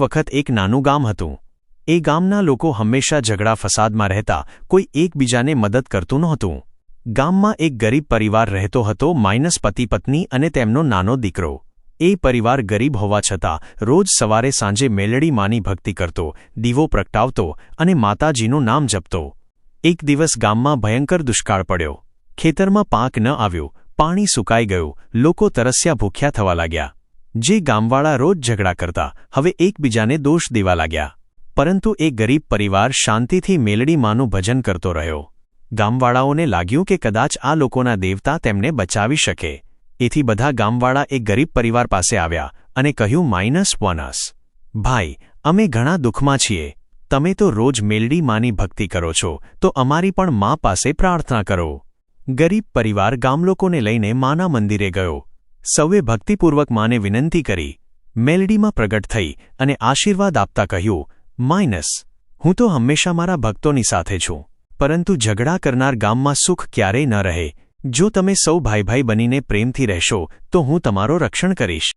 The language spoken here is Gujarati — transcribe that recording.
વખત એક નાનું ગામ હતું. એ ગામના લોકો હંમેશા ઝઘડા ફસાદમાં રહેતા, કોઈ એકબીજાને મદદ કરતું નહોતું. ગામમાં એક ગરીબ પરિવાર રહેતો હતો, માઇનસ પતિ પત્ની અને તેમનો નાનો દીકરો. એ પરિવાર ગરીબ હોવા છતાં, રોજ સવારે સાંજે મેલડી માની ભક્તિ કરતો, દીવો પ્રગટાવતો અને માતાજીનું નામ જપતો. એક દિવસ ગામમાં ભયંકર દુષ્કાળ પડ્યો. ખેતરમાં પાક ન આવ્યો, પાણી સુકાઈ ગયું, લોકો તરસ્યા ભૂખ્યા થવા લાગ્યા. જે ગામવાળા રોજ ઝઘડા કરતા, હવે એકબીજાને દોષ દેવા લાગ્યા. પરંતુ એ ગરીબ પરિવાર શાંતિથી મેલડી માનું ભજન કરતો રહ્યો. ગામવાળાઓને લાગ્યું કે કદાચ આ લોકોના દેવતા તેમને બચાવી શકે. એથી બધા ગામવાળા એ ગરીબ પરિવાર પાસે આવ્યા અને કહ્યું, માઇનસ વનસ. ભાઈ, અમે ઘણા દુઃખમાં છીએ. તમે તો રોજ મેલડી માની ભક્તિ કરો છો, તો અમારી પણ મા પાસે પ્રાર્થના કરો. ગરીબ પરિવાર ગામલોકોને લઈને માના મંદિરે ગયો. સૌએ ભક્તિપૂર્વક માને વિનંતી કરી, મેલડીમાં પ્રગટ થઈ અને આશીર્વાદ આપતા કહ્યું, માઇનસ, હું તો હંમેશા મારા ભક્તોની સાથે છું, પરંતુ ઝઘડા કરનાર ગામમાં સુખ ક્યારેય ન રહે. જો તમે સૌ ભાઈ ભાઈ બનીને પ્રેમથી રહેશો, તો હું તમારો રક્ષણ કરીશ.